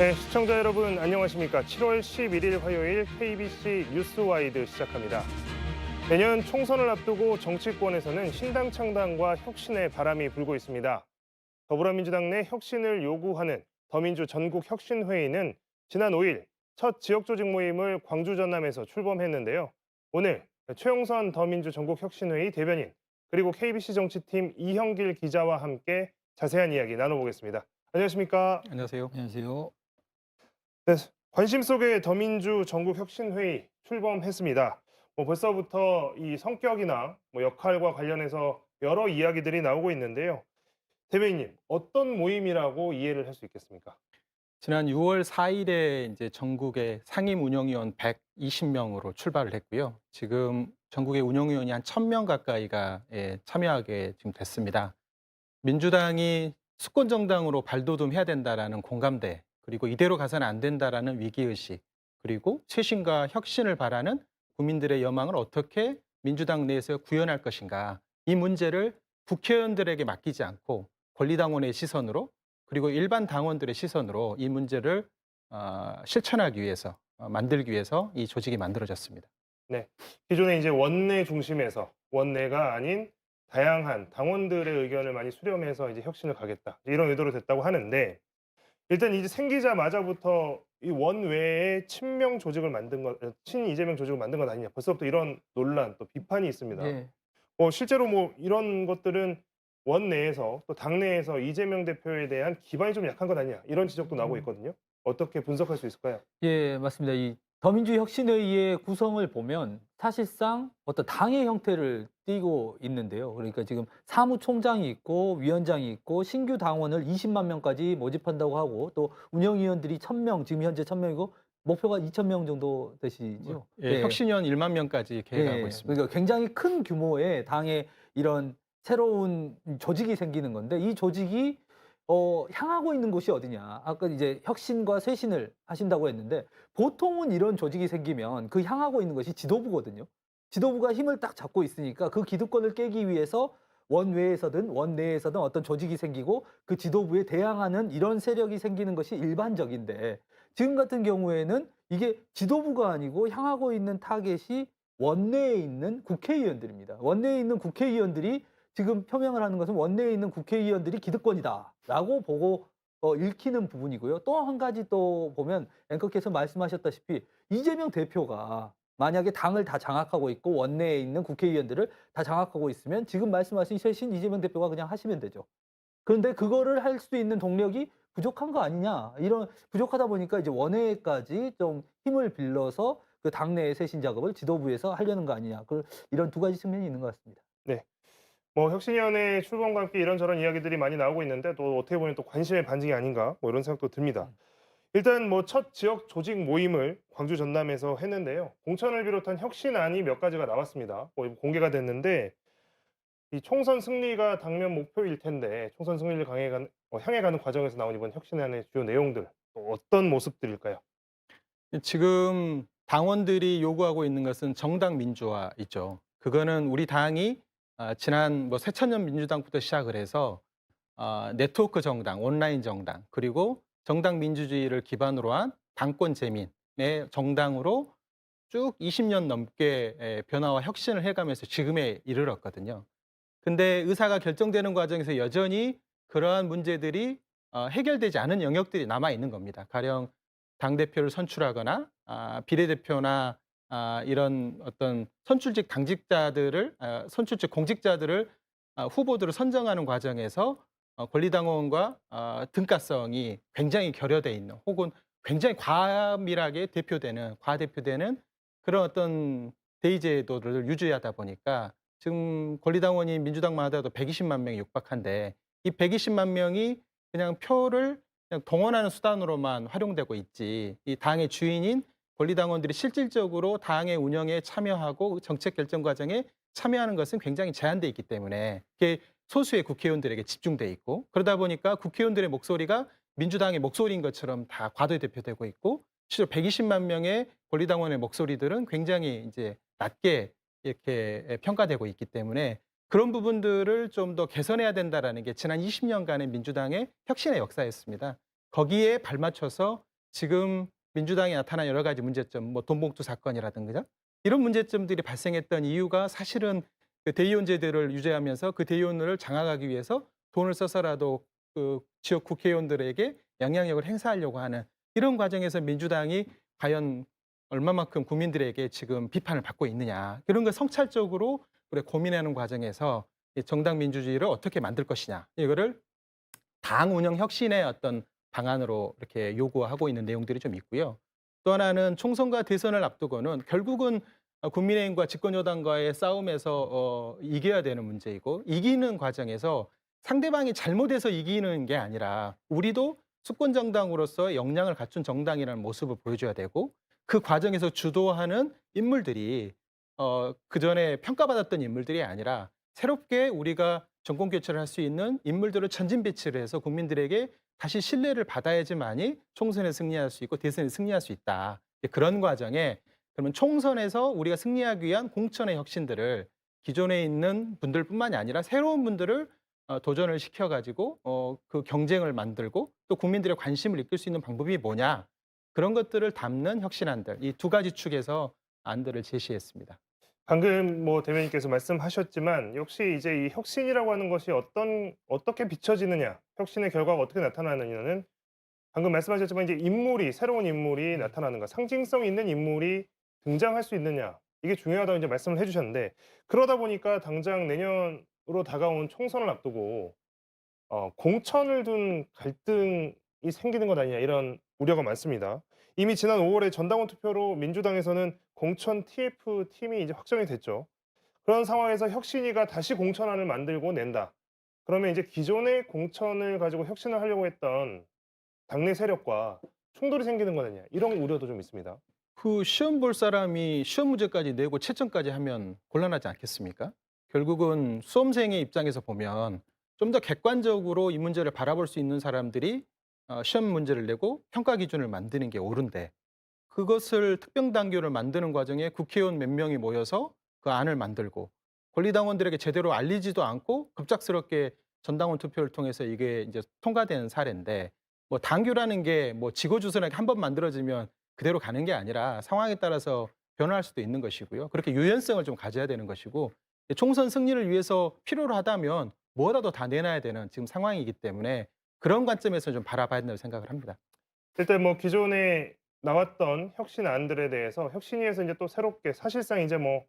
네, 시청자 여러분 안녕하십니까? 7월 11일 화요일 KBC 뉴스와이드 시작합니다. 내년 총선을 앞두고 정치권에서는 신당 창당과 혁신의 바람이 불고 있습니다. 더불어민주당 내 혁신을 요구하는 더민주 전국 혁신회의는 지난 5일 첫 지역조직 모임을 광주 전남에서 출범했는데요. 오늘 최용선 더민주 전국 혁신회의 대변인 그리고 KBC 정치팀 이형길 기자와 함께 자세한 이야기 나눠보겠습니다. 안녕하십니까? 안녕하세요. 안녕하세요. 네, 관심 속의 더민주 전국혁신회의 출범했습니다. 뭐 벌써부터 이 성격이나 뭐 역할과 관련해서 여러 이야기들이 나오고 있는데요. 대변인님, 어떤 모임이라고 이해를 할 수 있겠습니까? 지난 6월 4일에 이제 전국의 상임 운영위원 120명으로 출발을 했고요. 지금 전국의 운영위원이 한 1000명 가까이가 예, 참여하게 지금 됐습니다. 민주당이 수권 정당으로 발돋움해야 된다라는 공감대, 그리고 이대로 가서는 안 된다라는 위기의식, 그리고 쇄신과 혁신을 바라는 국민들의 여망을 어떻게 민주당 내에서 구현할 것인가. 이 문제를 국회의원들에게 맡기지 않고 권리당원의 시선으로 그리고 일반 당원들의 시선으로 이 문제를 어, 실천하기 위해서 어, 만들기 위해서 이 조직이 만들어졌습니다. 기존에 이제 원내 중심에서 원내가 아닌 다양한 당원들의 의견을 많이 수렴해서 이제 혁신을 가겠다 이런 의도로 됐다고 하는데 일단 이제 생기자마자부터 이 원외에 친명 조직을 만든 것, 친 이재명 조직을 만든 것 아니냐 벌써부터 이런 논란 또 비판이 있습니다. 예. 뭐 실제로 뭐 이런 것들은 원내에서 또 당내에서 이재명 대표에 대한 기반이 좀 약한 것 아니냐 이런 지적도 나오고 음. 있거든요. 어떻게 분석할 수 있을까요? 예, 맞습니다. 이 더민주혁신회의의 구성을 보면 사실상 어떤 당의 형태를 띠고 있는데요. 그러니까 지금 사무총장이 있고 위원장이 있고 신규 당원을 20만 명까지 모집한다고 하고 또 운영위원들이 1000명, 지금 현재 1000명이고 목표가 2000명 정도 되시죠. 예, 혁신위원 1만 명까지 계획하고 예, 있습니다. 그러니까 굉장히 큰 규모의 당의 이런 새로운 조직이 생기는 건데 이 조직이 어, 향하고 있는 곳이 어디냐? 아까 이제 혁신과 쇄신을 하신다고 했는데 보통은 이런 조직이 생기면 그 향하고 있는 것이 지도부거든요. 지도부가 힘을 딱 잡고 있으니까 그 기득권을 깨기 위해서 원외에서든 원내에서든 어떤 조직이 생기고 그 지도부에 대항하는 이런 세력이 생기는 것이 일반적인데 지금 같은 경우에는 이게 지도부가 아니고 향하고 있는 타겟이 원내에 있는 국회의원들입니다. 원내에 있는 국회의원들이 지금 표명을 하는 것은 원내에 있는 국회의원들이 기득권이다라고 보고 어, 읽히는 부분이고요. 또 한 가지 또 보면 앵커께서 말씀하셨다시피 이재명 대표가 만약에 당을 다 장악하고 있고 원내에 있는 국회의원들을 다 장악하고 있으면 지금 말씀하신 쇄신 이재명 대표가 그냥 하시면 되죠. 그런데 그거를 할 수 있는 동력이 부족한 거 아니냐 이런 부족하다 보니까 이제 원외까지 좀 힘을 빌려서 그 당내의 쇄신 작업을 지도부에서 하려는 거 아니냐 그 이런 두 가지 측면이 있는 것 같습니다. 뭐 혁신위원회 출범과 함께 이런저런 이야기들이 많이 나오고 있는데 또 어떻게 보면 또 관심의 반증이 아닌가 뭐 이런 생각도 듭니다. 음. 일단 뭐 첫 지역 조직 모임을 광주 전남에서 했는데요. 공천을 비롯한 혁신안이 몇 가지가 나왔습니다. 뭐 공개가 됐는데 이 총선 승리가 당면 목표일 텐데 총선 승리를 간, 어, 향해 가는 과정에서 나온 이번 혁신안의 주요 내용들 또 어떤 모습들일까요? 지금 당원들이 요구하고 있는 것은 정당 민주화 있죠. 그거는 우리 당이 아, 지난 뭐 새천년 민주당부터 시작을 해서 아, 네트워크 정당, 온라인 정당, 그리고 정당 민주주의를 기반으로 한 당권 재민의 정당으로 쭉 20년 넘게 에, 변화와 혁신을 해가면서 지금에 이르렀거든요. 근데 의사가 결정되는 과정에서 여전히 그러한 문제들이 어, 해결되지 않은 영역들이 남아 있는 겁니다. 가령 당 대표를 선출하거나 아, 비례대표나 아, 이런 어떤 선출직 당직자들을 아, 선출직 공직자들을 아, 후보들을 선정하는 과정에서 어, 권리당원과 아, 등가성이 굉장히 결여돼 있는 혹은 굉장히 과밀하게 대표되는 과대표되는 그런 어떤 대의제도를 유지하다 보니까 지금 권리당원이 민주당만 하더라도 120만 명이 육박한데 이 120만 명이 그냥 표를 그냥 동원하는 수단으로만 활용되고 있지 이 당의 주인인 권리당원들이 실질적으로 당의 운영에 참여하고 정책 결정 과정에 참여하는 것은 굉장히 제한돼 있기 때문에 그게 소수의 국회의원들에게 집중돼 있고 그러다 보니까 국회의원들의 목소리가 민주당의 목소리인 것처럼 다 과도대표되고 있고 실제로 120만 명의 권리당원의 목소리들은 굉장히 이제 낮게 이렇게 평가되고 있기 때문에 그런 부분들을 좀 더 개선해야 된다라는 게 지난 20년간의 민주당의 혁신의 역사였습니다. 거기에 발맞춰서 지금 민주당이 나타난 여러 가지 문제점, 뭐 돈봉투 사건이라든가 이런 문제점들이 발생했던 이유가 사실은 그 대의원 제도를 유지하면서 그 대의원을 장악하기 위해서 돈을 써서라도 그 지역 국회의원들에게 영향력을 행사하려고 하는 이런 과정에서 민주당이 과연 얼마만큼 국민들에게 지금 비판을 받고 있느냐. 그런 걸 성찰적으로 우리 고민하는 과정에서 이 정당 민주주의를 어떻게 만들 것이냐. 이거를 당 운영 혁신의 어떤 방안으로 이렇게 요구하고 있는 내용들이 좀 있고요. 또 하나는 총선과 대선을 앞두고는 결국은 어, 국민의힘과 집권여당과의 싸움에서 어, 이겨야 되는 문제이고 이기는 과정에서 상대방이 잘못해서 이기는 게 아니라 우리도 수권 정당으로서 역량을 갖춘 정당이라는 모습을 보여줘야 되고 그 과정에서 주도하는 인물들이 어, 그 전에 평가받았던 인물들이 아니라 새롭게 우리가 정권 교체를 할 수 있는 인물들을 전진 배치를 해서 국민들에게 다시 신뢰를 받아야지만이 총선에 승리할 수 있고 대선에 승리할 수 있다. 그런 과정에 그러면 총선에서 우리가 승리하기 위한 공천의 혁신들을 기존에 있는 분들뿐만이 아니라 새로운 분들을 어, 도전을 시켜가지고 어, 그 경쟁을 만들고 또 국민들의 관심을 이끌 수 있는 방법이 뭐냐 그런 것들을 담는 혁신안들 이 두 가지 축에서 안들을 제시했습니다. 방금 뭐 대변인께서 말씀하셨지만 역시 이제 이 혁신이라고 하는 것이 어떤 어떻게 비춰지느냐, 혁신의 결과가 어떻게 나타나느냐는 방금 말씀하셨지만 이제 인물이 새로운 인물이 나타나는 것, 상징성 있는 인물이 등장할 수 있느냐 이게 중요하다고 이제 말씀을 해주셨는데 그러다 보니까 당장 내년으로 다가온 총선을 앞두고 어, 공천을 둔 갈등이 생기는 것 아니냐 이런 우려가 많습니다. 이미 지난 5월에 전당원 투표로 민주당에서는 공천 TF 팀이 이제 확정이 됐죠. 그런 상황에서 혁신이가 다시 공천안을 만들고 낸다. 그러면 이제 기존의 공천을 가지고 혁신을 하려고 했던 당내 세력과 충돌이 생기는 거 아니냐 이런 우려도 좀 있습니다. 그 시험 볼 사람이 시험 문제까지 내고 채점까지 하면 곤란하지 않겠습니까? 결국은 수험생의 입장에서 보면 좀 더 객관적으로 이 문제를 바라볼 수 있는 사람들이 어, 시험 문제를 내고 평가 기준을 만드는 게 옳은데 그것을 특별당규를 만드는 과정에 국회의원 몇 명이 모여서 그 안을 만들고 권리당원들에게 제대로 알리지도 않고 급작스럽게 전당원 투표를 통해서 이게 이제 통과된 사례인데 뭐 당규라는 게 뭐 지고주선하게 한 번 만들어지면 그대로 가는 게 아니라 상황에 따라서 변화할 수도 있는 것이고요. 그렇게 유연성을 좀 가져야 되는 것이고 총선 승리를 위해서 필요로 하다면 뭐라도 다 내놔야 되는 지금 상황이기 때문에 그런 관점에서 좀 바라봐야 된다고 생각을 합니다. 일단 뭐 기존에 나왔던 혁신안들에 대해서 혁신위에서 이제 또 새롭게 사실상 이제 뭐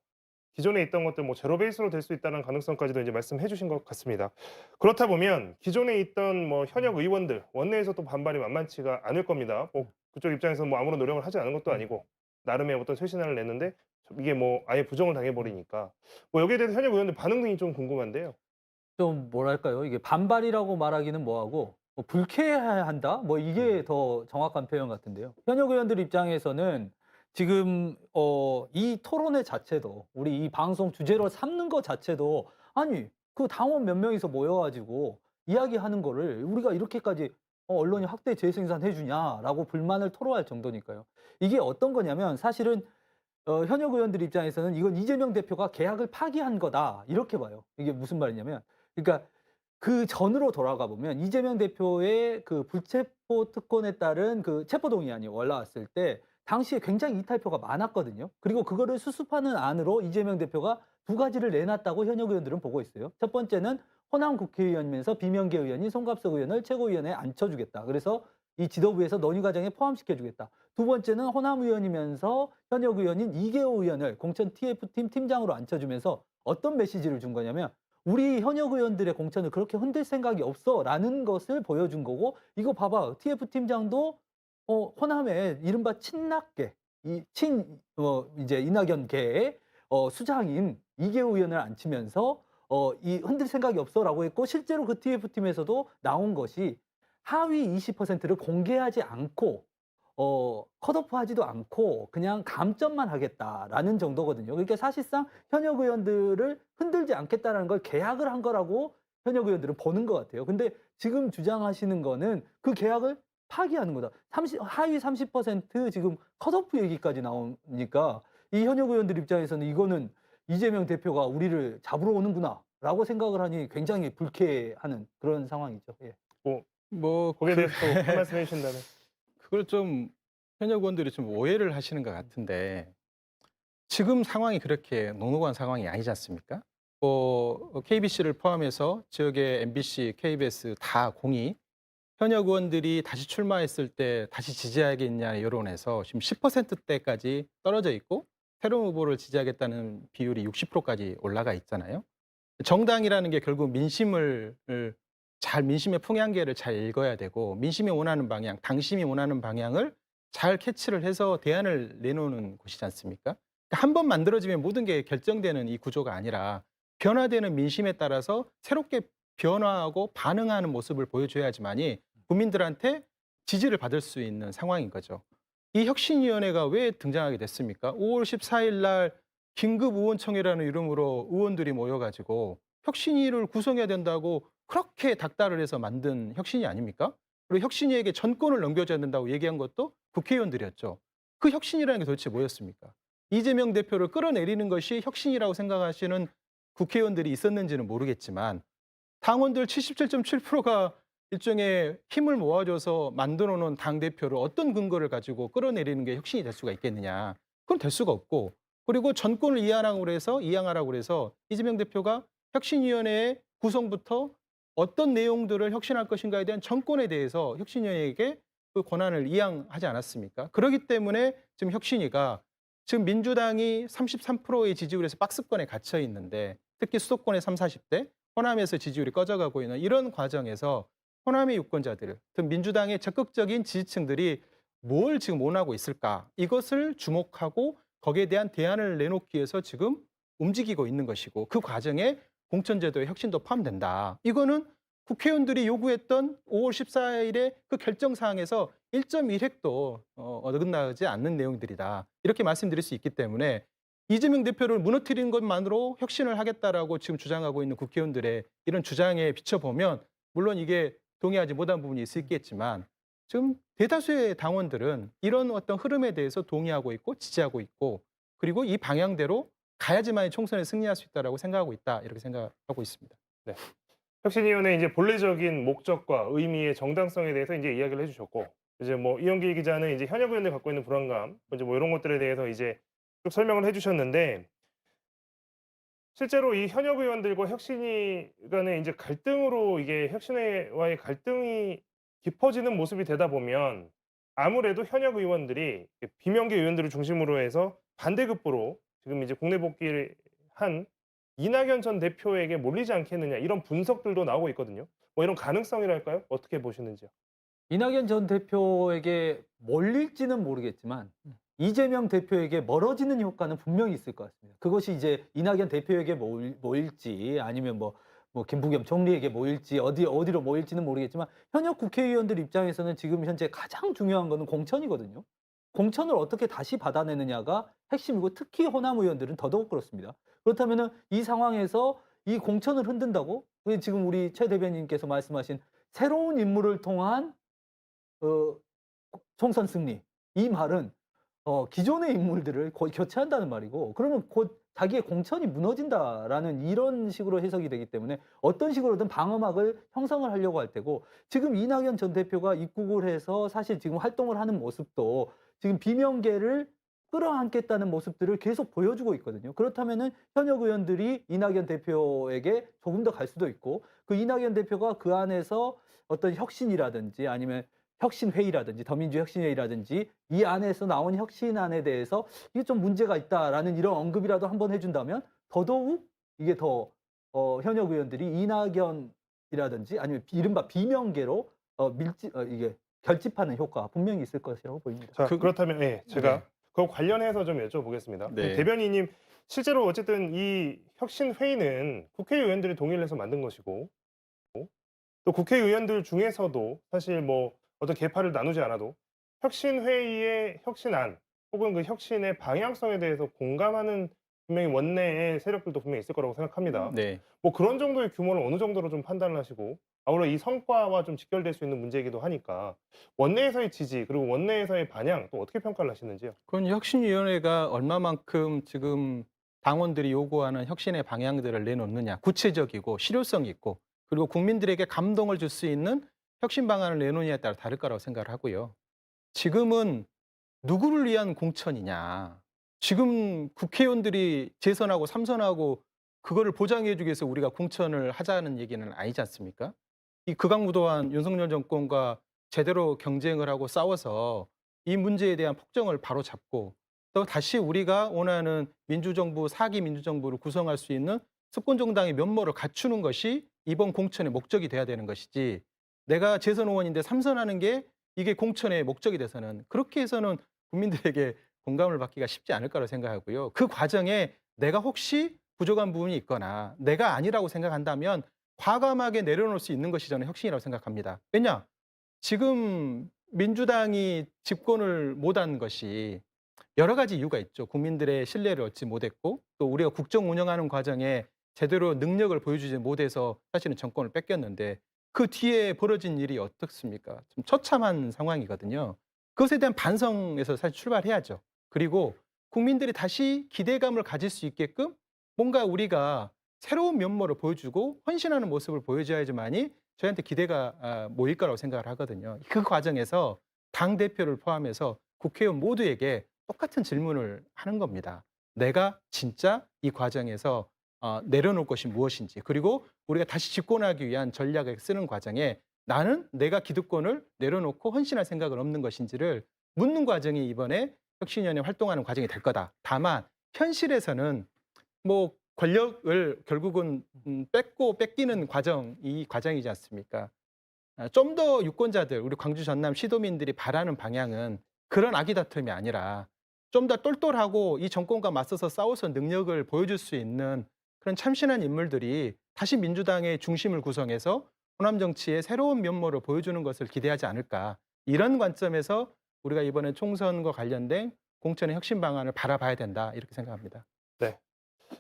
기존에 있던 것들 뭐 제로 베이스로 될 수 있다는 가능성까지도 이제 말씀해 주신 것 같습니다. 그렇다 보면 기존에 있던 뭐 현역 의원들 원내에서 또 반발이 만만치가 않을 겁니다. 뭐 그쪽 입장에서 뭐 아무런 노력을 하지 않은 것도 아니고 나름의 어떤 쇄신안을 냈는데 이게 뭐 아예 부정을 당해 버리니까 뭐 여기에 대해서 현역 의원들 반응 등이 좀 궁금한데요. 좀 뭐랄까요? 이게 반발이라고 말하기는 뭐하고 뭐 불쾌해야 한다? 뭐 이게 더 정확한 표현 같은데요. 현역 의원들 입장에서는 지금 어, 이 토론회 자체도 우리 이 방송 주제로 삼는 것 자체도 아니 그 당원 몇 명이서 모여가지고 이야기하는 거를 우리가 이렇게까지 어, 언론이 확대 재생산해 주냐라고 불만을 토로할 정도니까요. 이게 어떤 거냐면 사실은 어, 현역 의원들 입장에서는 이건 이재명 대표가 계약을 파기한 거다 이렇게 봐요. 이게 무슨 말이냐면 그러니까 그 전으로 돌아가 보면 이재명 대표의 그 불체포 특권에 따른 그 체포동의안이 올라왔을 때 당시에 굉장히 이탈표가 많았거든요. 그리고 그거를 수습하는 안으로 이재명 대표가 두 가지를 내놨다고 현역 의원들은 보고 있어요. 첫 번째는 호남 국회의원이면서 비명계 의원인 송갑석 의원을 최고위원회에 앉혀주겠다. 그래서 이 지도부에서 논의 과정에 포함시켜주겠다. 두 번째는 호남 의원이면서 현역 의원인 이계호 의원을 공천 TF팀 팀장으로 앉혀주면서 어떤 메시지를 준 거냐면 우리 현역 의원들의 공천을 그렇게 흔들 생각이 없어라는 것을 보여준 거고 이거 봐봐. TF 팀장도 어, 호남의 이른바 친낙계 이친 어, 이제 이낙연계의 어, 수장인 이계호 의원을 앉히면서 어, 이 흔들 생각이 없어라고 했고 실제로 그 TF 팀에서도 나온 것이 하위 20%를 공개하지 않고 어, 컷오프 하지도 않고 그냥 감점만 하겠다라는 정도거든요. 그러니까 사실상 현역 의원들을 흔들지 않겠다라는 걸 계약을 한 거라고 현역 의원들은 보는 것 같아요. 근데 지금 주장하시는 거는 그 계약을 파기하는 거다. 30, 하위 30% 지금 컷오프 얘기까지 나오니까 이 현역 의원들 입장에서는 이거는 이재명 대표가 우리를 잡으러 오는구나라고 생각을 하니 굉장히 불쾌하는 그런 상황이죠. 예. 뭐 거기에 그- 대해서 또한 말씀 해 주신다면 그걸 좀 현역 의원들이 좀 오해를 하시는 것 같은데 지금 상황이 그렇게 녹록한 상황이 아니지 않습니까? 뭐 KBC를 포함해서 지역의 MBC, KBS 다 공이 현역 의원들이 다시 출마했을 때 다시 지지하겠냐 여론에서 지금 10%대까지 떨어져 있고 새로운 후보를 지지하겠다는 비율이 60%까지 올라가 있잖아요. 정당이라는 게 결국 민심을 잘 민심의 풍향계를 잘 읽어야 되고 민심이 원하는 방향, 당심이 원하는 방향을 잘 캐치를 해서 대안을 내놓는 곳이지 않습니까? 한 번 만들어지면 모든 게 결정되는 이 구조가 아니라 변화되는 민심에 따라서 새롭게 변화하고 반응하는 모습을 보여줘야지만이 국민들한테 지지를 받을 수 있는 상황인 거죠. 이 혁신위원회가 왜 등장하게 됐습니까? 5월 14일 날 긴급 의원청이라는 이름으로 의원들이 모여가지고 혁신위를 구성해야 된다고 그렇게 닥달을 해서 만든 혁신이 아닙니까? 그리고 혁신위에게 전권을 넘겨줘야 된다고 얘기한 것도 국회의원들이었죠. 그 혁신이라는 게 도대체 뭐였습니까? 이재명 대표를 끌어내리는 것이 혁신이라고 생각하시는 국회의원들이 있었는지는 모르겠지만 당원들 77.7%가 일종의 힘을 모아줘서 만들어 놓은 당대표를 어떤 근거를 가지고 끌어내리는 게 혁신이 될 수가 있겠느냐. 그건 될 수가 없고 그리고 전권을 이양하라고 그래서 이양하라고 그래서 이재명 대표가 혁신위원회의 구성부터 어떤 내용들을 혁신할 것인가에 대한 정권에 대해서 혁신위원회에게 그 권한을 이양하지 않았습니까? 그렇기 때문에 지금 혁신위가 지금 민주당이 33%의 지지율에서 박스권에 갇혀 있는데 특히 수도권의 3, 40대, 호남에서 지지율이 꺼져가고 있는 이런 과정에서 호남의 유권자들, 즉 민주당의 적극적인 지지층들이 뭘 지금 원하고 있을까? 이것을 주목하고 거기에 대한 대안을 내놓기 위해서 지금 움직이고 있는 것이고 그 과정에 공천제도의 혁신도 포함된다. 이거는 국회의원들이 요구했던 5월 14일의 그 결정 사항에서 1.1획도 어, 어긋나지 않는 내용들이다. 이렇게 말씀드릴 수 있기 때문에 이재명 대표를 무너뜨리는 것만으로 혁신을 하겠다라고 지금 주장하고 있는 국회의원들의 이런 주장에 비춰보면 물론 이게 동의하지 못한 부분이 있겠지만 지금 대다수의 당원들은 이런 어떤 흐름에 대해서 동의하고 있고 지지하고 있고 그리고 이 방향대로 가야지만 총선에 승리할 수 있다라고 생각하고 있다 이렇게 생각하고 있습니다. 혁신위원회 이제 본래적인 목적과 의미의 정당성에 대해서 이제 이야기를 해주셨고 이제 뭐 이영기 기자는 이제 현역 의원들 갖고 있는 불안감 이제 뭐 이런 것들에 대해서 이제 쭉 설명을 해주셨는데 실제로 이 현역 의원들과 혁신위 간의 이제 갈등으로 이게 혁신회와의 갈등이 깊어지는 모습이 되다 보면 아무래도 현역 의원들이 비명계 의원들을 중심으로 해서 반대급부로 지금 이제 국내 복귀를 한 이낙연 전 대표에게 몰리지 않겠느냐 이런 분석들도 나오고 있거든요. 뭐 이런 가능성이랄까요? 어떻게 보시는지요? 이낙연 전 대표에게 몰릴지는 모르겠지만 이재명 대표에게 멀어지는 효과는 분명히 있을 것 같습니다. 그것이 이제 이낙연 대표에게 모일, 모일지 아니면 뭐, 뭐 김부겸 총리에게 모일지 어디 어디로 모일지는 모르겠지만 현역 국회의원들 입장에서는 지금 현재 가장 중요한 거는 공천이거든요. 공천을 어떻게 다시 받아내느냐가 핵심이고 특히 호남 의원들은 더더욱 그렇습니다. 그렇다면은 이 상황에서 이 공천을 흔든다고 그게 지금 우리 최 대변인께서 말씀하신 새로운 인물을 통한 어, 총선 승리 이 말은 어, 기존의 인물들을 거의 교체한다는 말이고 그러면 곧 자기의 공천이 무너진다라는 이런 식으로 해석이 되기 때문에 어떤 식으로든 방어막을 형성을 하려고 할 테고 지금 이낙연 전 대표가 입국을 해서 사실 지금 활동을 하는 모습도 지금 비명계를 끌어안겠다는 모습들을 계속 보여주고 있거든요. 그렇다면은 현역 의원들이 이낙연 대표에게 조금 더 갈 수도 있고 그 이낙연 대표가 그 안에서 어떤 혁신이라든지 아니면 혁신회의라든지 더민주 혁신회의라든지 이 안에서 나온 혁신안에 대해서 이게 좀 문제가 있다라는 이런 언급이라도 한번 해준다면 더더욱 이게 더 어, 현역 의원들이 이낙연이라든지 아니면 이른바 비명계로 어, 밀집 어, 이게 결집하는 효과 분명히 있을 것이라고 보입니다. 자, 그- 그, 렇다면 예, 제가 네. 그거 관련해서 좀 여쭤보겠습니다. 네. 대변인님 실제로 어쨌든 이 혁신 회의는 국회의원들이 동의를 해서 만든 것이고 또 국회의원들 중에서도 사실 뭐 어떤 계파를 나누지 않아도 혁신 회의의 혁신안 혹은 그 혁신의 방향성에 대해서 공감하는 분명히 원내의 세력들도 분명히 있을 거라고 생각합니다. 네. 뭐 그런 정도의 규모를 어느 정도로 좀 판단을 하시고 아울러 이 성과와 좀 직결될 수 있는 문제이기도 하니까 원내에서의 지지 그리고 원내에서의 반향 또 어떻게 평가를 하시는지요? 그건 혁신위원회가 얼마만큼 지금 당원들이 요구하는 혁신의 방향들을 내놓느냐 구체적이고 실효성 있고 그리고 국민들에게 감동을 줄 수 있는 혁신 방안을 내놓느냐에 따라 다를 거라고 생각을 하고요. 지금은 누구를 위한 공천이냐. 지금 국회의원들이 재선하고 삼선하고 그거를 보장해주기 위해서 우리가 공천을 하자는 얘기는 아니지 않습니까? 이 극악무도한 윤석열 정권과 제대로 경쟁을 하고 싸워서 이 문제에 대한 폭정을 바로 잡고 또 다시 우리가 원하는 민주정부 사기 민주정부를 구성할 수 있는 집권정당의 면모를 갖추는 것이 이번 공천의 목적이 돼야 되는 것이지 내가 재선 의원인데 삼선하는 게 이게 공천의 목적이 돼서는 그렇게 해서는 국민들에게 공감을 받기가 쉽지 않을 거라고 생각하고요. 그 과정에 내가 혹시 부족한 부분이 있거나 내가 아니라고 생각한다면 과감하게 내려놓을 수 있는 것이 저는 혁신이라고 생각합니다. 왜냐? 지금 민주당이 집권을 못한 것이 여러 가지 이유가 있죠. 국민들의 신뢰를 얻지 못했고 또 우리가 국정 운영하는 과정에 제대로 능력을 보여주지 못해서 사실은 정권을 뺏겼는데 그 뒤에 벌어진 일이 어떻습니까? 좀 처참한 상황이거든요. 그것에 대한 반성에서 사실 출발해야죠. 그리고 국민들이 다시 기대감을 가질 수 있게끔 뭔가 우리가 새로운 면모를 보여주고 헌신하는 모습을 보여줘야지만이 저희한테 기대가 아, 모일 거라고 생각을 하거든요. 그 과정에서 당 대표를 포함해서 국회의원 모두에게 똑같은 질문을 하는 겁니다. 내가 진짜 이 과정에서 어, 내려놓을 것이 무엇인지 그리고 우리가 다시 집권하기 위한 전략을 쓰는 과정에 나는 내가 기득권을 내려놓고 헌신할 생각은 없는 것인지를 묻는 과정이 이번에 혁신위원회 활동하는 과정이 될 거다. 다만 현실에서는 뭐 권력을 결국은 음, 뺏고 뺏기는 과정 이 과정이지 않습니까? 아, 좀더 유권자들 우리 광주 전남 시도민들이 바라는 방향은 그런 아기 다툼이 아니라 좀 더 똘똘하고 이 정권과 맞서서 싸워서 능력을 보여줄 수 있는 그런 참신한 인물들이 다시 민주당의 중심을 구성해서 호남 정치의 새로운 면모를 보여주는 것을 기대하지 않을까 이런 관점에서 우리가 이번에 총선과 관련된 공천의 혁신 방안을 바라봐야 된다 이렇게 생각합니다.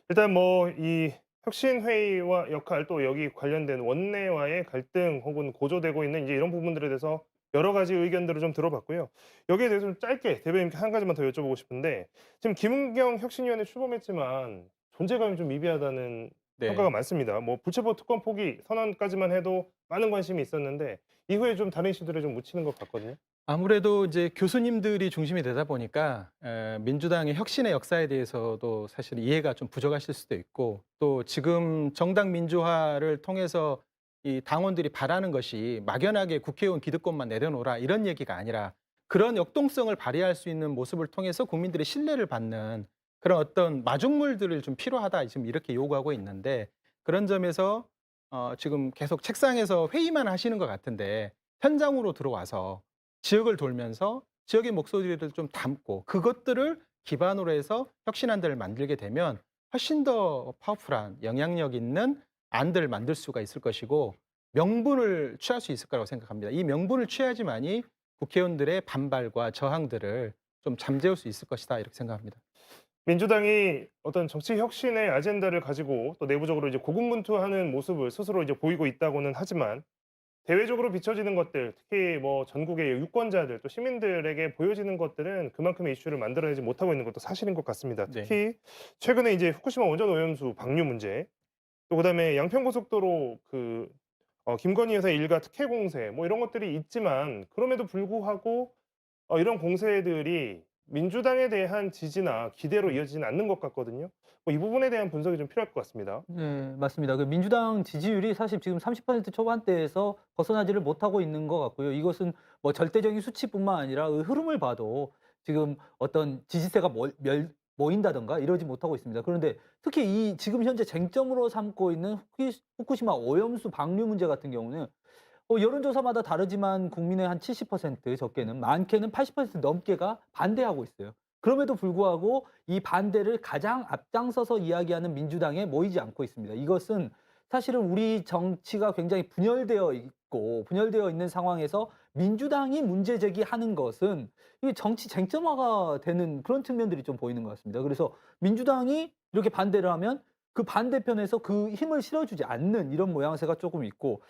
일단 뭐 이 혁신회의와 역할 또 여기 관련된 원내와의 갈등 혹은 고조되고 있는 이제 이런 부분들에 대해서 여러 가지 의견들을 좀 들어봤고요. 여기에 대해서 좀 짧게 대변인께 한 가지만 더 여쭤보고 싶은데 지금 김은경 혁신위원회 출범했지만 존재감이 좀 미비하다는 네. 평가가 많습니다. 뭐 불체포 특권 포기 선언까지만 해도 많은 관심이 있었는데 이후에 좀 다른 이슈들에 좀 묻히는 것 같거든요. 아무래도 이제 교수님들이 중심이 되다 보니까 에, 민주당의 혁신의 역사에 대해서도 사실 이해가 좀 부족하실 수도 있고 또 지금 정당 민주화를 통해서 이 당원들이 바라는 것이 막연하게 국회의원 기득권만 내려놓으라 이런 얘기가 아니라 그런 역동성을 발휘할 수 있는 모습을 통해서 국민들의 신뢰를 받는 그런 어떤 마중물들을 좀 필요하다 지금 이렇게 요구하고 있는데 그런 점에서 어, 지금 계속 책상에서 회의만 하시는 것 같은데 현장으로 들어와서 지역을 돌면서 지역의 목소리를 좀 담고 그것들을 기반으로 해서 혁신안들을 만들게 되면 훨씬 더 파워풀한 영향력 있는 안들을 만들 수가 있을 것이고 명분을 취할 수 있을 거라고 생각합니다. 이 명분을 취해야지만이 국회의원들의 반발과 저항들을 좀 잠재울 수 있을 것이다 이렇게 생각합니다. 민주당이 어떤 정치 혁신의 아젠다를 가지고 또 내부적으로 이제 고군분투하는 모습을 스스로 이제 보이고 있다고는 하지만 대외적으로 비춰지는 것들, 특히 뭐 전국의 유권자들 또 시민들에게 보여지는 것들은 그만큼의 이슈를 만들어내지 못하고 있는 것도 사실인 것 같습니다. 네. 특히 최근에 이제 후쿠시마 원전 오염수 방류 문제, 또 그다음에 양평고속도로 그 어, 김건희 여사 일가 특혜 공세 뭐 이런 것들이 있지만 그럼에도 불구하고 어, 이런 공세들이 민주당에 대한 지지나 기대로 이어지지는 않는 것 같거든요. 뭐 이 부분에 대한 분석이 좀 필요할 것 같습니다. 네, 맞습니다. 그 민주당 지지율이 사실 지금 30% 초반대에서 벗어나지를 못하고 있는 것 같고요. 이것은 뭐 절대적인 수치뿐만 아니라 그 흐름을 봐도 지금 어떤 지지세가 멀, 멸, 모인다던가 이러지 못하고 있습니다. 그런데 특히 이 지금 현재 쟁점으로 삼고 있는 후쿠- 후쿠시마 오염수 방류 문제 같은 경우는 어, 여론조사마다 다르지만 국민의 한 70% 적게는 많게는 80% 넘게가 반대하고 있어요. 그럼에도 불구하고 이 반대를 가장 앞장서서 이야기하는 민주당에 모이지 않고 있습니다. 이것은 사실은 우리 정치가 굉장히 분열되어 있고 분열되어 있는 상황에서 민주당이 문제 제기하는 것은 이게 정치 쟁점화가 되는 그런 측면들이 좀 보이는 것 같습니다. 그래서 민주당이 이렇게 반대를 하면 그 반대편에서 그 힘을 실어주지 않는 이런 모양새가 조금 있고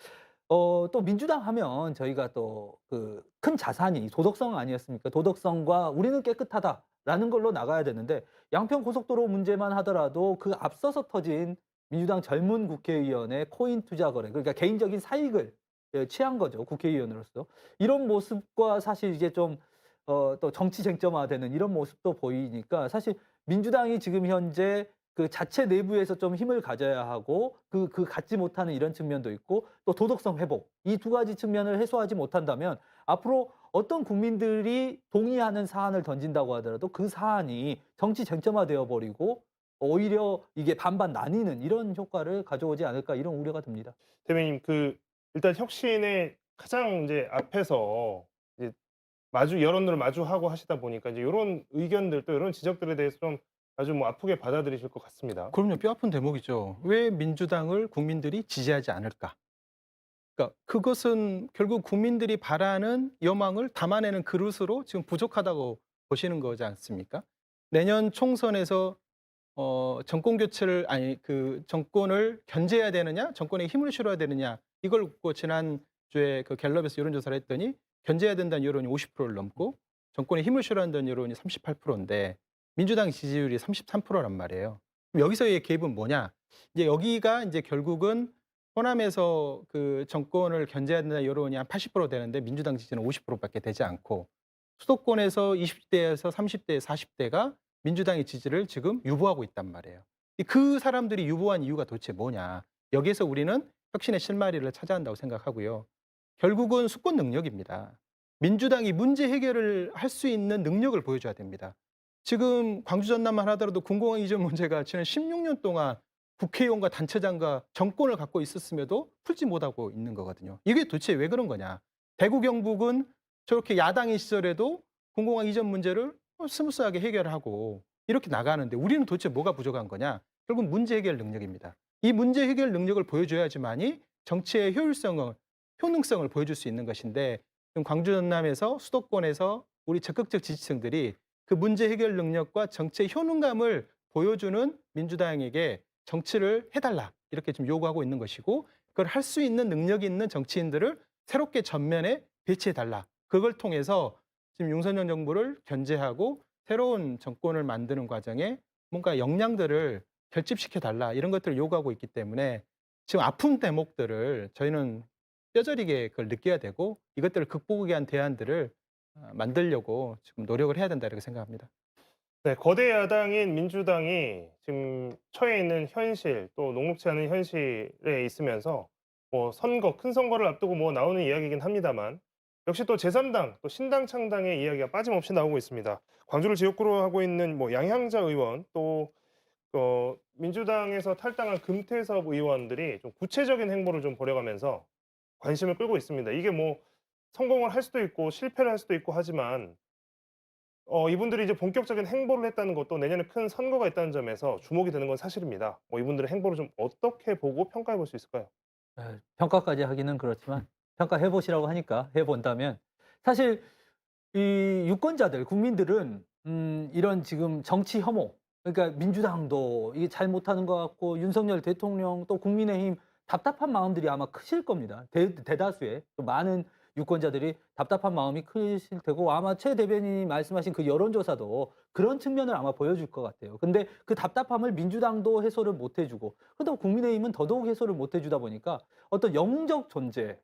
어, 또 민주당 하면 저희가 또 그 큰 자산이 도덕성 아니었습니까? 도덕성과 우리는 깨끗하다 라는 걸로 나가야 되는데 양평 고속도로 문제만 하더라도 그 앞서서 터진 민주당 젊은 국회의원의 코인 투자 거래 그러니까 개인적인 사익을 예, 취한 거죠 국회의원으로서. 이런 모습과 사실 이제 좀 어, 또 정치 쟁점화되는 이런 모습도 보이니까 사실 민주당이 지금 현재 그 자체 내부에서 좀 힘을 가져야 하고 그, 그 갖지 못하는 이런 측면도 있고 또 도덕성 회복 이 두 가지 측면을 해소하지 못한다면 앞으로 어떤 국민들이 동의하는 사안을 던진다고 하더라도 그 사안이 정치 쟁점화되어 버리고 오히려 이게 반반 나뉘는 이런 효과를 가져오지 않을까 이런 우려가 듭니다. 대변인 그 일단 혁신의 가장 이제 앞에서 이제 마주 여론을 마주하고 하시다 보니까 이제 이런 의견들 또 이런 지적들에 대해서 좀 아주 뭐 아프게 받아들이실 것 같습니다. 그럼요. 뼈 아픈 대목이죠. 왜 민주당을 국민들이 지지하지 않을까? 그러니까 그것은 결국 국민들이 바라는 여망을 담아내는 그릇으로 지금 부족하다고 보시는 거지 않습니까? 내년 총선에서 어, 정권 교체를 아니 그 정권을 견제해야 되느냐, 정권에 힘을 실어야 되느냐 이걸 묻고 지난 주에 그 갤럽에서 여론조사를 했더니 견제해야 된다는 여론이 50%를 넘고 정권에 힘을 실어야 한다는 여론이 38%인데 민주당 지지율이 33%란 말이에요. 여기서의 갭은 뭐냐? 이제 여기가 이제 결국은 호남에서 그 정권을 견제해야 된다 여론이 한 80% 되는데 민주당 지지는 50%밖에 되지 않고 수도권에서 20대에서 30대, 40대가 민주당의 지지를 지금 유보하고 있단 말이에요. 그 사람들이 유보한 이유가 도대체 뭐냐? 여기에서 우리는 혁신의 실마리를 찾아야 한다고 생각하고요. 결국은 수권 능력입니다. 민주당이 문제 해결을 할 수 있는 능력을 보여줘야 됩니다. 지금 광주 전남만 하더라도 공공항 이전 문제가 지난 16년 동안 국회의원과 단체장과 정권을 갖고 있었음에도 풀지 못하고 있는 거거든요. 이게 도대체 왜 그런 거냐? 대구 경북은 저렇게 야당의 시절에도 공공항 이전 문제를 스무스하게 해결하고 이렇게 나가는데 우리는 도대체 뭐가 부족한 거냐? 결국 문제 해결 능력입니다. 이 문제 해결 능력을 보여줘야지만이 정치의 효율성을 효능성을 보여줄 수 있는 것인데 지금 광주 전남에서 수도권에서 우리 적극적 지지층들이 그 문제 해결 능력과 정치의 효능감을 보여주는 민주당에게 정치를 해달라 이렇게 좀 요구하고 있는 것이고 그걸 할 수 있는 능력이 있는 정치인들을 새롭게 전면에 배치해달라. 그걸 통해서 지금 윤석열 정부를 견제하고 새로운 정권을 만드는 과정에 뭔가 역량들을 결집시켜달라 이런 것들을 요구하고 있기 때문에 지금 아픈 대목들을 저희는 뼈저리게 그걸 느껴야 되고 이것들을 극복하기 위한 대안들을 어, 만들려고 지금 노력을 해야 된다 이렇게 생각합니다. 네, 거대 야당인 민주당이 지금 처해 있는 현실 또 녹록지 않은 현실에 있으면서 뭐 선거 큰 선거를 앞두고 뭐 나오는 이야기이긴 합니다만 역시 또 제3당 또 신당 창당의 이야기가 빠짐없이 나오고 있습니다. 광주를 지역구로 하고 있는 뭐 양향자 의원 또 어, 민주당에서 탈당한 금태섭 의원들이 좀 구체적인 행보를 좀 벌여가면서 관심을 끌고 있습니다. 이게 뭐 성공을 할 수도 있고 실패를 할 수도 있고 하지만 어, 이분들이 이제 본격적인 행보를 했다는 것도 내년에 큰 선거가 있다는 점에서 주목이 되는 건 사실입니다. 뭐 이분들의 행보를 좀 어떻게 보고 평가해 볼 수 있을까요? 에, 평가까지 하기는 그렇지만 평가해 보시라고 하니까 해 본다면 사실 이 유권자들 국민들은 음, 이런 지금 정치 혐오 그러니까 민주당도 이게 잘 못하는 것 같고 윤석열 대통령 또 국민의힘 답답한 마음들이 아마 크실 겁니다. 대, 대다수의 또 많은 유권자들이 답답한 마음이 크실 테고 아마 최 대변인이 말씀하신 그 여론조사도 그런 측면을 아마 보여줄 것 같아요. 근데 그 답답함을 민주당도 해소를 못 해주고 그렇다고 국민의힘은 더더욱 해소를 못 해주다 보니까 어떤 영웅적 존재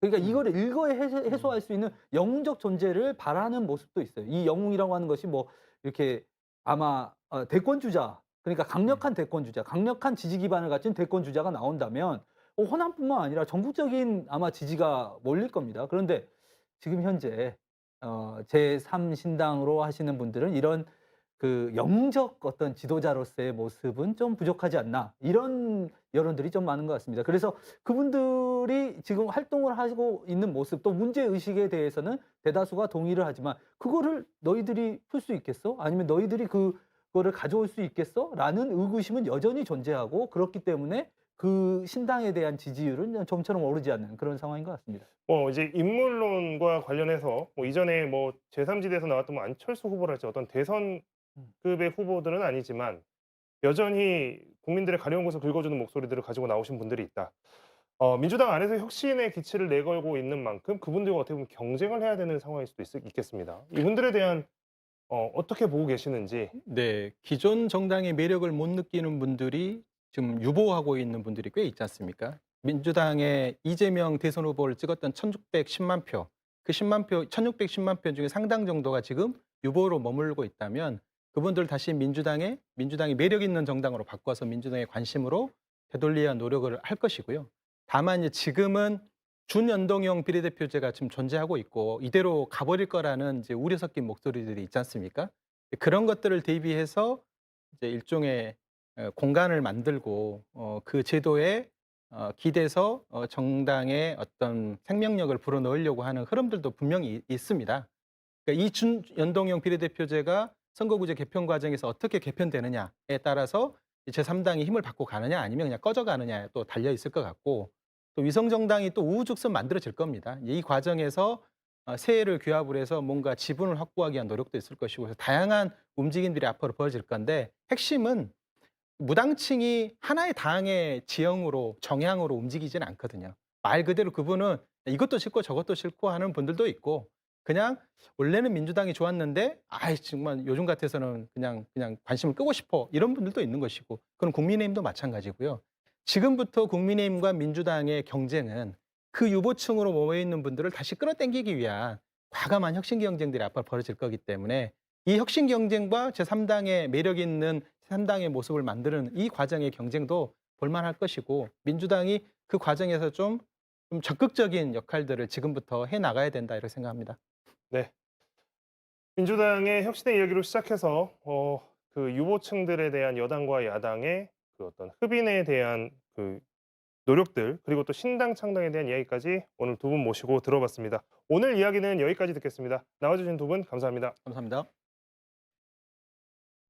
그러니까 이거를 일거에 해소- 해소할 수 있는 영웅적 존재를 바라는 모습도 있어요. 이 영웅이라고 하는 것이 뭐 이렇게 아마 어, 대권 주자 그러니까 강력한 대권 주자, 강력한 지지 기반을 가진 대권 주자가 나온다면 어, 호남뿐만 아니라 전국적인 아마 지지가 몰릴 겁니다. 그런데 지금 현재 어, 제3 신당으로 하시는 분들은 이런 그 영웅적 어떤 지도자로서의 모습은 좀 부족하지 않나 이런 여론들이 좀 많은 것 같습니다. 그래서 그분들이 지금 활동을 하고 있는 모습 또 문제 의식에 대해서는 대다수가 동의를 하지만 그거를 너희들이 풀 수 있겠어? 아니면 너희들이 그거를 가져올 수 있겠어? 라는 의구심은 여전히 존재하고 그렇기 때문에 그 신당에 대한 지지율은 좀처럼 오르지 않는 그런 상황인 것 같습니다. 뭐 이제 인물론과 관련해서 뭐 이전에 뭐 제3지대에서 나왔던 뭐 안철수 후보랄지 어떤 대선급의 후보들은 아니지만 여전히 국민들의 가려운 곳을 긁어주는 목소리들을 가지고 나오신 분들이 있다. 어, 민주당 안에서 혁신의 기치를 내걸고 있는 만큼 그분들과 어떻게 보면 경쟁을 해야 되는 상황일 수도 있, 겠습니다 이분들에 대한 어, 어떻게 보고 계시는지 네, 기존 정당의 매력을 못 느끼는 분들이 지금 유보하고 있는 분들이 꽤 있지 않습니까? 민주당의 이재명 대선 후보를 찍었던 1610만 표, 그 10만 표, 1,610만 표 중에 상당 정도가 지금 유보로 머물고 있다면 그분들 다시 민주당에 민주당이 매력 있는 정당으로 바꿔서 민주당의 관심으로 되돌리야 노력을 할 것이고요. 다만 지금은 준연동형 비례대표제가 지금 존재하고 있고 이대로 가버릴 거라는 이제 우려 섞인 목소리들이 있지 않습니까? 그런 것들을 대비해서 이제 일종의 어, 공간을 만들고 어, 그 제도에 어, 기대서 어, 정당의 어떤 생명력을 불어넣으려고 하는 흐름들도 분명히 이- 있습니다. 그러니까 이 준 연동형 비례대표제가 선거구제 개편 과정에서 어떻게 개편되느냐에 따라서 제3당이 힘을 받고 가느냐 아니면 그냥 꺼져가느냐에 또 달려 있을 것 같고 또 위성정당이 또 우후죽순 만들어질 겁니다. 이 과정에서 어, 세해를 규합을 해서 뭔가 지분을 확보하기 위한 노력도 있을 것이고 다양한 움직임들이 앞으로 벌어질 건데 핵심은 무당층이 하나의 당의 지형으로 정향으로 움직이지는 않거든요. 말 그대로 그분은 이것도 싫고 저것도 싫고 하는 분들도 있고 그냥 원래는 민주당이 좋았는데 아이 정말 요즘 같아서는 그냥 그냥 관심을 끄고 싶어 이런 분들도 있는 것이고 그건 국민의힘도 마찬가지고요. 지금부터 국민의힘과 민주당의 경쟁은 그 유보층으로 모여 있는 분들을 다시 끌어당기기 위한 과감한 혁신 경쟁들이 앞으로 벌어질 거기 때문에 이 혁신 경쟁과 제3당의 매력 있는 제3당의 모습을 만드는 이 과정의 경쟁도 볼만할 것이고 민주당이 그 과정에서 좀, 좀 적극적인 역할들을 지금부터 해 나가야 된다 이렇게 생각합니다. 민주당의 혁신의 이야기로 시작해서 어, 그 유보층들에 대한 여당과 야당의 그 어떤 흡인에 대한 그 노력들 그리고 또 신당 창당에 대한 이야기까지 오늘 두 분 모시고 들어봤습니다. 오늘 이야기는 여기까지 듣겠습니다. 나와주신 두 분 감사합니다. 감사합니다.